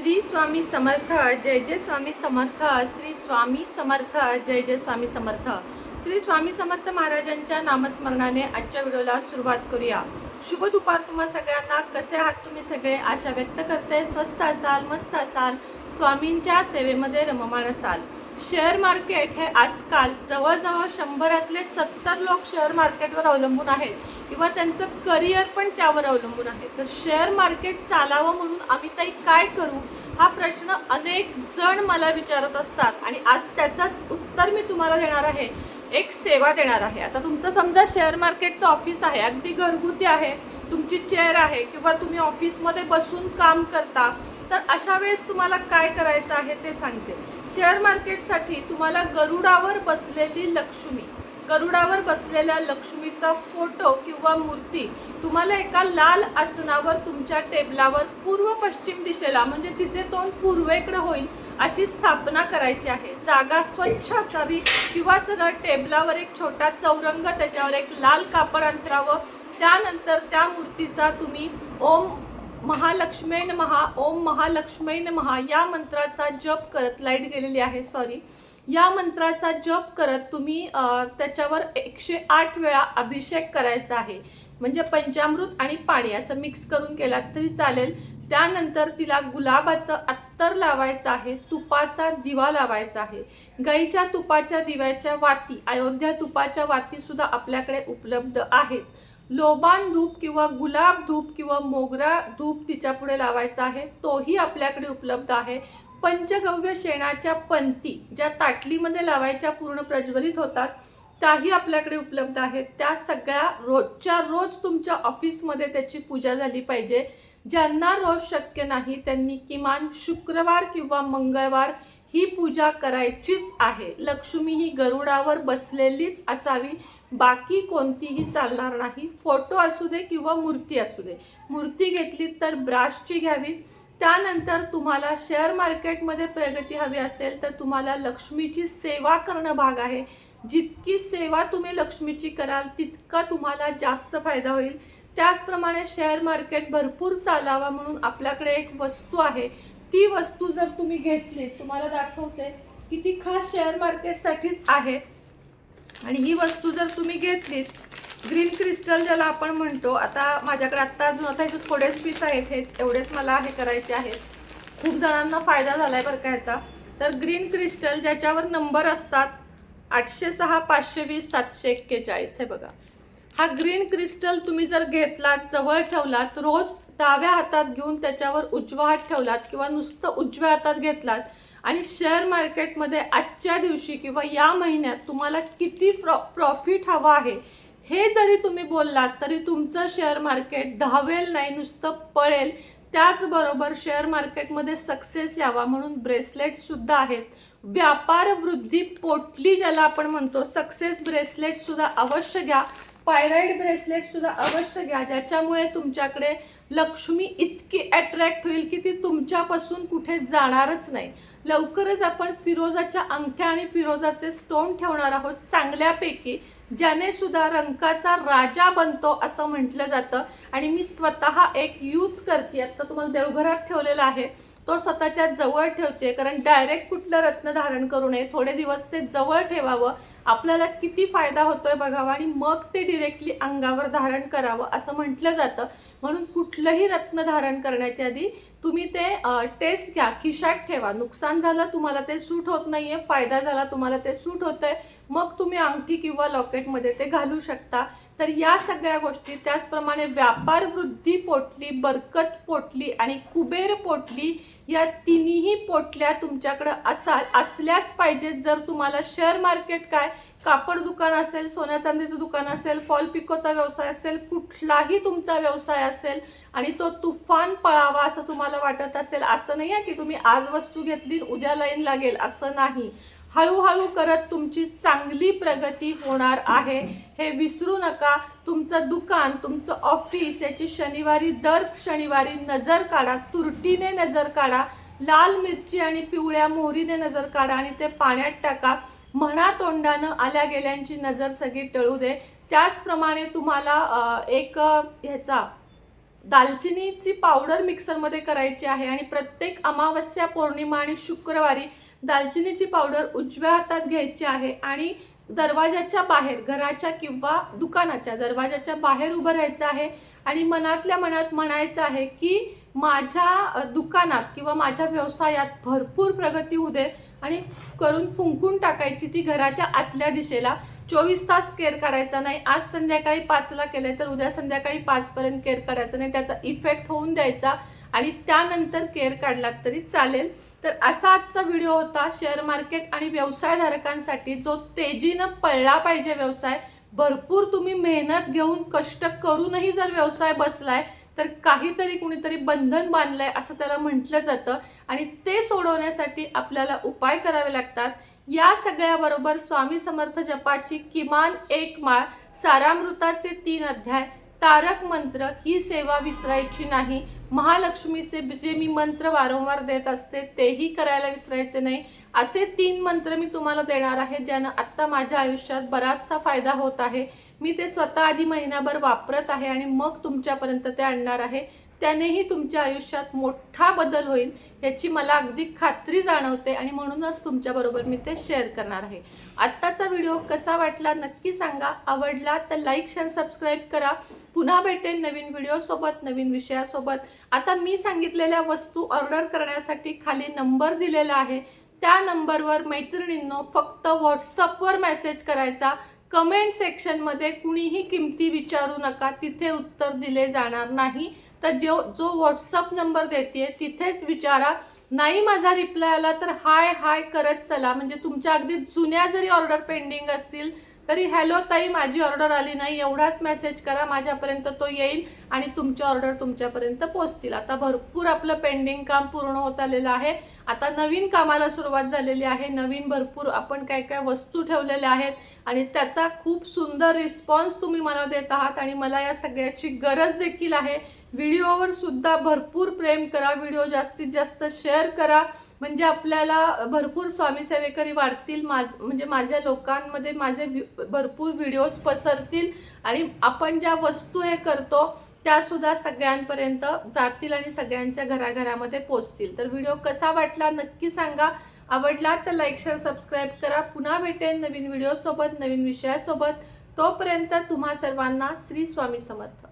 श्री स्वामी समर्थ जय जय स्वामी समर्थ श्री स्वामी समर्थ जय जय स्वामी समर्थ. श्री स्वामी समर्थ महाराजांच्या नामस्मरणाने आजच्या व्हिडिओला सुरुवात करूया. शुभ दुपार तुम्हा सगळ्यांना. कसे आहात तुम्ही सगळे? आशा व्यक्त करते. स्वस्त असाल मस्त असाल. स्वामींच्या सेवेमध्ये रममाण असाल. शेअर मार्केट हे आजकाल जवळजवळ शंभरातले सत्तर लोक शेअर मार्केटवर अवलंबून आहेत. किंवा त्यांचं करिअर पण त्यावर अवलंबून आहे. तर शेअर मार्केट चालावं म्हणून आम्ही ताई काय करू? हा प्रश्न अनेक जण मला विचारत असतात आणि आज त्याचंच उत्तर मी तुम्हाला देणार आहे. एक सेवा देणार आहे. आता तुमचं समजा शेअर मार्केटचं ऑफिस आहे अगदी घरगुती आहे तुमची चेअर आहे किंवा तुम्ही ऑफिसमध्ये बसून काम करता तर अशा वेळेस तुम्हाला काय करायचं आहे ते सांगते. शेअर मार्केटसाठी तुम्हाला गरुडावर बसलेली लक्ष्मी. गरुडावर बसलेल्या लक्ष्मीचा फोटो किंवा मूर्ती तुम्हाला एका लाल आसनावर तुमच्या टेबलावर पूर्व पश्चिम दिशेला म्हणजे तिचे तोंड पूर्वेकडे होईल अशी स्थापना करायची आहे. जागा स्वच्छ असावी किंवा सरळ टेबलावर एक छोटा चौरंग त्याच्यावर एक लाल कापड अंतरावं. त्यानंतर त्या मूर्तीचा तुम्ही ओम महालक्ष्मीन महा ओम महालक्ष्मीन महा या मंत्राचा जप करत लाइट गेलेली आहे सॉरी या मंत्राचा जप करत तुम्ही त्याच्यावर एकशे आठ वेळा अभिषेक करायचा आहे. म्हणजे पंचामृत आणि पाणी असं मिक्स करून केलात तरी चालेल. त्यानंतर तिला गुलाबाचं अत्तर लावायचं आहे तुपाचा दिवा लावायचा आहे. गाईच्या तुपाच्या दिव्याच्या वाती अयोध्या तुपाच्या वाती सुद्धा आपल्याकडे उपलब्ध आहेत. लोबान धूप किंवा गुलाब धूप किंवा मोगरा धूप तिच्या पुढे लावायचा आहे तोही आपल्याकडे उपलब्ध आहे. पंचगव्य शेणाच्या पंती ज्या ताटलीमध्ये लावायच्या पूर्ण प्रज्वलित होतात त्याही आपल्याकडे उपलब्ध आहेत. त्या सगळ्या रोजच्या रोज तुमच्या ऑफिसमध्ये त्याची पूजा झाली पाहिजे. ज्यांना रोज शक्य नाही त्यांनी किमान शुक्रवार किंवा मंगळवार ही पूजा करायचीच आहे. लक्ष्मी ही गरुडावर बसलेलीच असावी. बाकी कोणतीही चालणार नाही. फोटो असू दे किंवा मूर्ती असू दे. मूर्ती घेतली तर ब्राशची घ्यावी. त्यानंतर तुम्हाला शेअर मार्केटमध्ये प्रगती हवी असेल तर तुम्हाला लक्ष्मीची सेवा करणं भाग आहे. जितकी सेवा तुम्ही लक्ष्मीची कराल तितका तुम्हाला जास्त फायदा होईल. त्याचप्रमाणे शेअर मार्केट भरपूर चालावा म्हणून आपल्याकडे एक वस्तू आहे. ती वस्तू जर तुम्ही घेतली तुम्हाला दाखवते की ती खास शेअर मार्केटसाठीच आहे. आणि ही वस्तू जर तुम्ही घेतलीत ग्रीन क्रिस्टल ज्याला आपण म्हणतो आता माझ्याकडे आत्ता अजून आता ह्याचे थोडेच पीस आहेत हेच एवढेच मला हे करायचे आहेत. खूप जणांना फायदा झालाय बरं का ह्याचा. तर ग्रीन क्रिस्टल ज्याच्यावर नंबर असतात आठशे सहा पाचशे वीस सातशे एक्केचाळीस हे बघा. हा ग्रीन क्रिस्टल तुम्ही जर घेतलात जवळ ठेवलात रोज डाव्या हातात घेऊन त्याच्यावर उजवा हात ठेवलात किंवा नुसतं उजव्या हातात घेतलात आणि शेअर मार्केटमध्ये आजच्या दिवशी किंवा या महिन्यात तुम्हाला किती प्रॉ प्रॉफिट हवं आहे हे जरी तुम्ही बोललात तरी तुमचं शेअर मार्केट धावेल नाही नुसतं पळेल. त्याचबरोबर शेअर मार्केटमध्ये सक्सेस यावा म्हणून ब्रेसलेट सुद्धा आहेत. व्यापार वृद्धी पोटली ज्याला आपण म्हणतो सक्सेस ब्रेसलेटसुद्धा अवश्य घ्या. पायराईड ब्रेसलेट सुद्धा अवश्य घ्या ज्याच्यामुळे तुमच्याकडे लक्ष्मी इतकी अट्रॅक्ट होईल की ती तुमच्यापासून कुठे जाणारच नाही. लवकरच आपण फिरोजाच्या अंगठ्या आणि फिरोजाचे स्टोन ठेवणार आहोत चांगल्यापैकी ज्याने सुद्धा रंकाचा राजा बनतो असं म्हटलं जातं. आणि मी स्वतः एक यूज करते आता तुम्हाला देवघरात ठेवलेला आहे. तो स्वतःच्या जवळ ठेवते कारण डायरेक्ट कुठलं रत्न धारण करू नये थोडे दिवस ते जवळ ठेवावं. आपल्याला किती फायदा होतोय बघावा आणि मग ते डिरेक्टली अंगावर धारण करावं असं म्हटलं जातं. म्हणून कुठलंही रत्न धारण करण्याच्या आधी तुम्ही ते टेस्ट घ्या. खिशात ठेवा. नुकसान झालं तुम्हाला ते सूट होत नाही आहे फायदा झाला तुम्हाला ते सूट होतंय. मग तुम्ही अंगठी किंवा लॉकेटमध्ये ते घालू शकता. तर या सगळ्या गोष्टी त्याचप्रमाणे व्यापार वृद्धी पोटली बरकत पोटली आणि कुबेर पोटली या तिन्ही पोटल्या तुमच्याकडं असा असल्याच पाहिजेत. जर तुम्हाला शेअर मार्केट काय कापड दुकान असेल सोन्या चांदीचं दुकान असेल फॉल पिकोचा व्यवसाय असेल कुठलाही तुमचा व्यवसाय असेल आणि तो तुफान पळावा असं तुम्हाला वाटत असेल असं नाही आहे की तुम्ही आज वस्तू घेतली उद्या लाईन लागेल असं नाही. हळूहळू करत तुमची चांगली प्रगती होणार आहे. हे विसरू नका. तुमचं दुकान तुमचं ऑफिस याची शनिवारी दर शनिवारी नजर काढा तुरटीने नजर काढा लाल मिरची आणि पिवळ्या मोहरीने नजर काढा आणि ते पाण्यात टाका. म्हणा तोंडानं आल्या गेल्यांची नजर सगळी टळू दे. त्याचप्रमाणे तुम्हाला एक ह्याचा दालचिनीची पावडर मिक्सरमध्ये करायची आहे आणि प्रत्येक अमावस्या पौर्णिमा आणि शुक्रवारी दालचिनीची पावडर उजव्या हातात घ्यायची आहे आणि दरवाजाच्या बाहेर घराच्या किंवा दुकानाच्या दरवाजाच्या बाहेर उभं राहायचं आहे आणि मनातल्या मनात म्हणायचं आहे की माझ्या दुकानात किंवा माझ्या व्यवसायात भरपूर प्रगती होऊ दे आणि करून फुंकून टाकायची ती घराच्या आतल्या दिशेला. चोवीस तास केअर काढायचा नाही. आज संध्याकाळी पाचला केलंय तर उद्या संध्याकाळी पाचपर्यंत केअर काढायचा नाही. त्याचा इफेक्ट होऊन द्यायचा आणि त्यानंतर केअर काढलात तरी चालेल. तर असा आजचा व्हिडिओ होता. शेअर मार्केट आणि व्यवसायधारकांसाठी जो तेजीनं पळला पाहिजे व्यवसाय भरपूर तुम्ही मेहनत घेऊन कष्ट करूनही जर व्यवसाय बसलाय तर काहीतरी कुणीतरी बंधन बांधलंय असं त्याला म्हटलं जातं. आणि ते सोडवण्यासाठी आपल्याला उपाय करावे लागतात. या सगळ्याबरोबर स्वामी समर्थ जपाची किमान एक माळ सारामृताचे तीन अध्याय तारक मंत्र ही सेवा विसरायची नाही. महालक्ष्मीचे जे मी मंत्र वारंवार देत असते तेही करायला विसरायचे नाही. असे तीन मंत्र मी तुम्हाला देणार आहे ज्यानं आत्ता माझ्या आयुष्यात बराचसा फायदा होत आहे. मी ते स्वतः आधी महिनाभर वापरत आहे आणि मग तुमच्यापर्यंत ते आणणार आहे. त्यानेही तुमच्या आयुष्यात मोठा बदल होईल याची मला अगदी खात्री जाणवते आणि म्हणूनच तुमच्याबरोबर मी ते शेअर करणार आहे. आत्ताचा व्हिडिओ कसा वाटला नक्की सांगा. आवडला तर लाईक शेअर सबस्क्राईब करा. पुन्हा भेटेन नवीन व्हिडिओसोबत नवीन विषयासोबत. आता मी सांगितलेल्या वस्तू ऑर्डर करण्यासाठी खाली नंबर दिलेला आहे. त्या नंबरवर मैत्रिणींनो फक्त व्हॉट्सअपवर मेसेज करायचा. कमेंट सेक्शनमध्ये कुणीही किमती विचारू नका. तिथे उत्तर दिले जाणार नाही. तर जो जो व्हॉट्सअप नंबर देते तिथेच विचारा. नाही माझा रिप्लाय आला तर हाय हाय करत चला. म्हणजे तुमच्या अगदी जुन्या जरी ऑर्डर पेंडिंग असतील तरी हॅलो ताई माझी ऑर्डर आली नाही. एवढाच मेसेज करा माझ्यापर्यंत तो येईल आणि तुमची ऑर्डर तुमच्यापर्यंत पोहोचतील. आता भरपूर आपलं पेंडिंग काम पूर्ण होत आलेलं आहे. आता नवीन कामाला सुरुवात झालेली आहे. नवीन भरपूर आपण काय काय वस्तू ठेवलेल्या आहेत आणि त्याचा खूप सुंदर रिस्पॉन्स तुम्ही मला देत आहात आणि मला या सगळ्याची गरज देखील आहे. व्हिडिओवर सुद्धा भरपूर प्रेम करा व्हिडिओ जास्तीत जास्त शेअर करा. म्हणजे आपल्याला भरपूर स्वामी सेवेकरी वाढतील माझ म्हणजे माझ्या लोकांमध्ये माझे व्हि- भरपूर व्हिडिओज पसरतील आणि आपण ज्या वस्तू हे करतो त्यासुद्धा सगळ्यांपर्यंत जातील आणि सगळ्यांच्या घराघरामध्ये पोचतील. तर व्हिडिओ कसा वाटला नक्की सांगा. आवडला तर लाईक शेअर सबस्क्राईब करा. पुन्हा भेटेन नवीन व्हिडिओसोबत नवीन विषयासोबत. तोपर्यंत तुम्हा सर्वांना श्री स्वामी समर्थ.